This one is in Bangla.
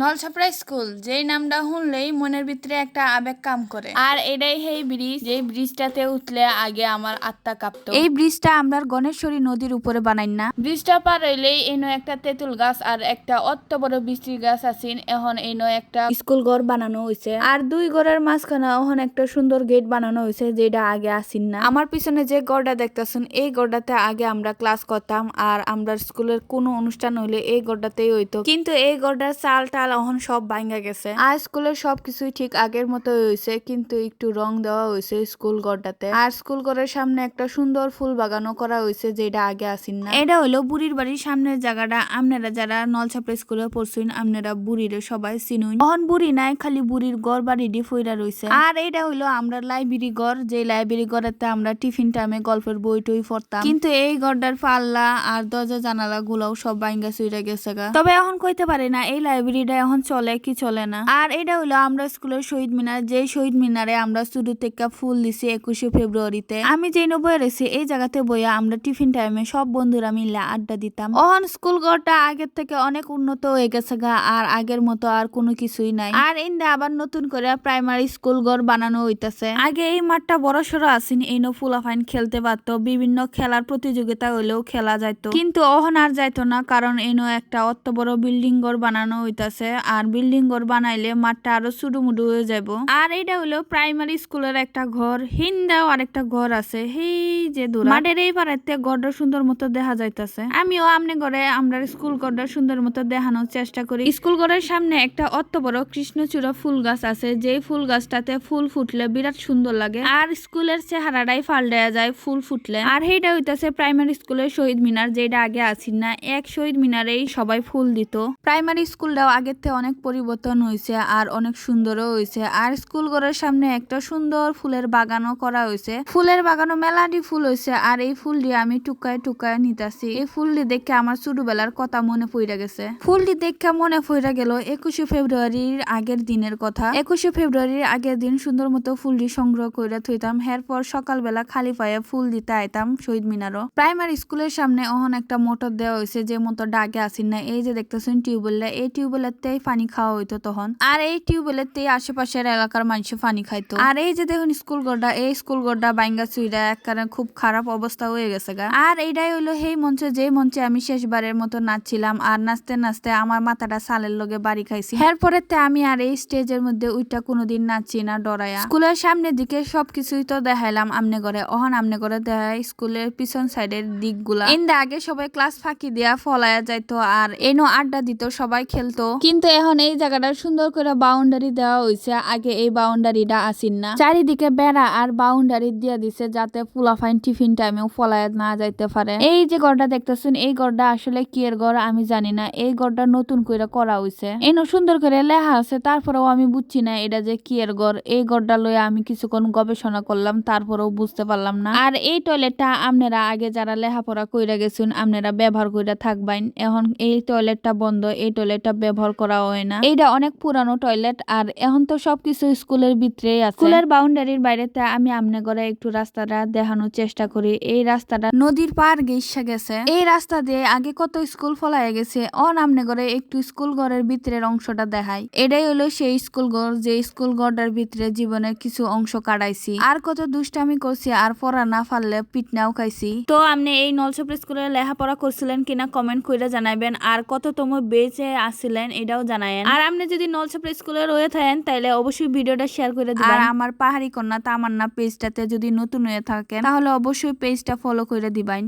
নলছাপড়া স্কুল যেই নামটা শুনলেই মনের ভিতরে একটা আবেগ কাম করে। আর এটাই সেই ব্রিজ যেই ব্রিজটাতে উঠলে আগে আমার আত্মা কাঁপতো। এই ব্রিজটা আমরা গণেশ্বরী নদীর উপরে বানাই না। ব্রিজটা পার হইলেই এনো একটা তেঁতুল গাছ আর একটা অত বড় বৃষ্টি গাছ আছেন এখন এনো একটা স্কুল ঘর বানানো হয়েছে আর দুই ঘরের মাঝখানে এখন একটা সুন্দর গেট বানানো হয়েছে যেটা আগে আসিন না। আমার পিছনে যে গড়টা দেখতেছেন এই গড়টাতে আগে আমরা ক্লাস করতাম আর আমরা স্কুলের কোনো অনুষ্ঠান হইলে এই গড়টাতেই হইতো। কিন্তু এই গড়টার চাল টাল এখন সব ভাঙ্গা গেছে। আর স্কুলের সবকিছুই ঠিক আগের মতো হয়েছে কিন্তু একটু রং দেওয়া হয়েছে স্কুল গড়টাতে আর স্কুল ঘরের সামনে একটা সুন্দর ফুল বাগানও করা হয়েছে যেটা আগে আসিন না। এটা হলো বুড়ির বাড়ির সামনের জায়গাটা। আপনারা যারা নলছাপড়া স্কুলে পড়ছেন আপনারা বুড়ির সবাই চিনুন। অহন বুড়ি নাই খালি বুড়ির গড় বাড়ি ডি ফইরা রয়েছে আর এটা হইল আমরা লাইব্রেরি ঘর যে লাইব্রেরি ঘরেতে আমরা টিফিন টাইমে গল্পের বই টই পড়তাম। কিন্তু এই গড়টার পাল্লা আর দরজা জানালা গুলাও সব বাইঙ্গা সুইরা গেছে তবে এখন কইতে পারি না এই লাইব্রেরিটা এখন চলে কি চলে না? আর এটা হইল আমরা স্কুলের শহীদ মিনার। যে শহীদ মিনারে আমরা শুরু থেকে ফুল দিছি একুশে ফেব্রুয়ারিতে। আমি যে বয়ে রয়েছি, এই জায়গাতে বইয়া আমরা টিফিন টাইমে সব বন্ধুরা মিলে আড্ডা দিতাম। অহন স্কুল ঘরটা আগের থেকে অনেক উন্নত হয়ে গেছে গা, আর আগের মতো আর কোনো কিছুই নাই। আর ইন্দা আবার নতুন করে প্রাইমারি স্কুল ঘর বানানো হইতাছে। আগে এই মাঠটা বড় সড়ো আসেনি এই ফুলাফাইন খেলতে পারতো, বিভিন্ন খেলার প্রতিযোগিতা হলেও খেলা যাইতো। কিন্তু অহন আর যাইতো না, কারণ এনো একটা অত বড় বিল্ডিং ঘর বানানো হইতাছে। আর বিল্ডিং ঘর বানাইলে মাঠটা আরও সুডুমুডু হয়ে যাব আর এটা হলো প্রাইমারি স্কুলের একটা ঘর, হিন্দাও আরেকটা ঘর আছে। হেই যে দূর। মাঠের এই পাড়াতে ঘরটা সুন্দর মতো দেখা যাইতাছে। আমিও আমনে ঘরে আমরা স্কুল ঘরটা সুন্দর মতো দেখানোর চেষ্টা করি। স্কুল ঘরের সামনে একটা অত বড় কৃষ্ণচূড়া ফুল গাছ আছে। যেই ফুল গাছটাতে ফুল ফুটলে বিরাট সুন্দর লাগে। আর স্কুলের চেহারাটাই দেয়া যায় ফুল ফুটলে। আর সেইটা হইতাছে প্রাইমারি স্কুলের শহীদ মিনার যেটা আগে আছি না, এক শহীদ মিনারেই সবাই ফুল দিত। প্রাইমারি স্কুলটাও আগের থেকে অনেক পরিবর্তন হয়েছে আর অনেক সুন্দরও হয়েছে আর স্কুল ঘরের সামনে একটা সুন্দর ফুলের বাগানও করা হয়েছে ফুলের বাগানও মেলাডি ফুল হয়েছে আর এই ফুলটি আমি টুকায় টুকায় নিতাছি। এই ফুলটি দেখে আমার ছোটবেলার কথা মনে পড়ে গেছে। ফুলটি দেখে মনে পড়ে গেল একুশে ফেব্রুয়ারির আগের দিনের কথা। একুশে ফেব্রুয়ারির আগের দিন সুন্দর মতো ফুলটি সংগ্রহ করে থইতাম। এরপর সকালবেলা খালি পায়ে ফুল দিতে আইতাম শহীদ মিনারও। প্রাইমারি স্কুলের সামনে অহন একটা মোটর দেওয়া হয়েছে যে মোটর ডাকে আসেন না এই যে দেখতেছেন টিউবওয়েল এই টিউবওয়েলের পানি খাওয়া হইতো তখন। আর এই টিউবওয়েলের তেই আশেপাশের এলাকার মানুষ পানি খাইতো। আর এই যে দেখুন স্কুল গোড্ডা এই স্কুল গোড্ডা বাইঙ্গা চুইরা একবারে খুব খারাপ অবস্থা হয়ে গেছে গা। আর এইটাই হলো সেই মঞ্চে যে মঞ্চে আমি শেষবারের মতো নাচছিলাম আর নাচতে নাচতে আমার মাথাটা সালের লগে বাড়ি খাইছি। এরপরে আমি আর এই স্টেজের মধ্যে উইটা কোনোদিন নাচছি না ডরায়া। স্কুলের সামনের দিকে সবকিছুই তো দেখাইলাম আমনে করে অহন আমনে করে দেখাই স্কুলের পিছন সাইডের দিকগুলা। ইন্দা আগে সবাই ক্লাস ফাঁকি দিয়া ফলায়া যাইতো আর এনো আড্ডা দিত, সবাই খেলতো। কিন্তু এখন এই জায়গাটা সুন্দর করে বাউন্ডারি দেওয়া হয়েছে আগে এই বাউন্ডারিটা আসিন না। চারিদিকে বেড়া আর বাউন্ডারি দিয়া দিছে যাতে ফুলাফাইন টিফিন টাইমেও ফলায় না যাইতে পারে। এই যে গড়টা দেখতেছেন, এই গড়টা আসলে কি এর গড় আমি জানি না। এই গড়টা নতুন করে করা হয়েছে এনো সুন্দর করে লেখা আছে, তারপরেও আমি বুঝছি না এটা যে কি এর গড় এই গড়টা লয়ে আমি কিছুক্ষণ গবেষণা করলাম, তারপরেও বুঝতে পারলাম না। আর এই টয়লেটটা আপনারা আগে যারা লেখাপড়া কইরা গেছেন, আপনারা ব্যবহার কইরা থাকবেন। এখন এই টয়লেটটা বন্ধ, এই টয়লেটটা ব্যবহার করা হয় না। এইটা অনেক পুরানো টয়লেট আর এখন তো সবকিছু স্কুলের ভিতরেই আছে। স্কুলের বাউন্ডারির বাইরেতে আমি আমনে করে একটু রাস্তাটা দেখানোর চেষ্টা করি। এই রাস্তাটা নদীর পার গেসা গেছে। এই রাস্তা দিয়ে আগে কত স্কুল ফলাইয়া গেছে অন আমনে করে একটু স্কুল ঘরের ভিতরের অংশটা দেখাই। এটাই হলো সেই স্কুল ঘর যে স্কুল ঘরটার ভিতরে জীবনের কিছু অংশ কাটাইছি। আর কত দুষ্টামি করছি আর পড়া না পারলে পিটনাও খাইছি। তো আপনি এই নলছপর স্কুলে লেখাপড়া করছিলেন কিনা কমেন্ট করে জানাবেন আর কত কততম বেঁচে আসছিলেন এটাও জানায়েন। আর আপনি যদি নলছাপড়া স্কুলে রয়ে থাকেন তাহলে অবশ্যই ভিডিওটা শেয়ার করে দিবেন। আর আমার পাহাড়ি কন্যা তামান্না পেজটাতে যদি নতুন হয়ে থাকেন তাহলে অবশ্যই পেজটা ফলো করে দিবেন।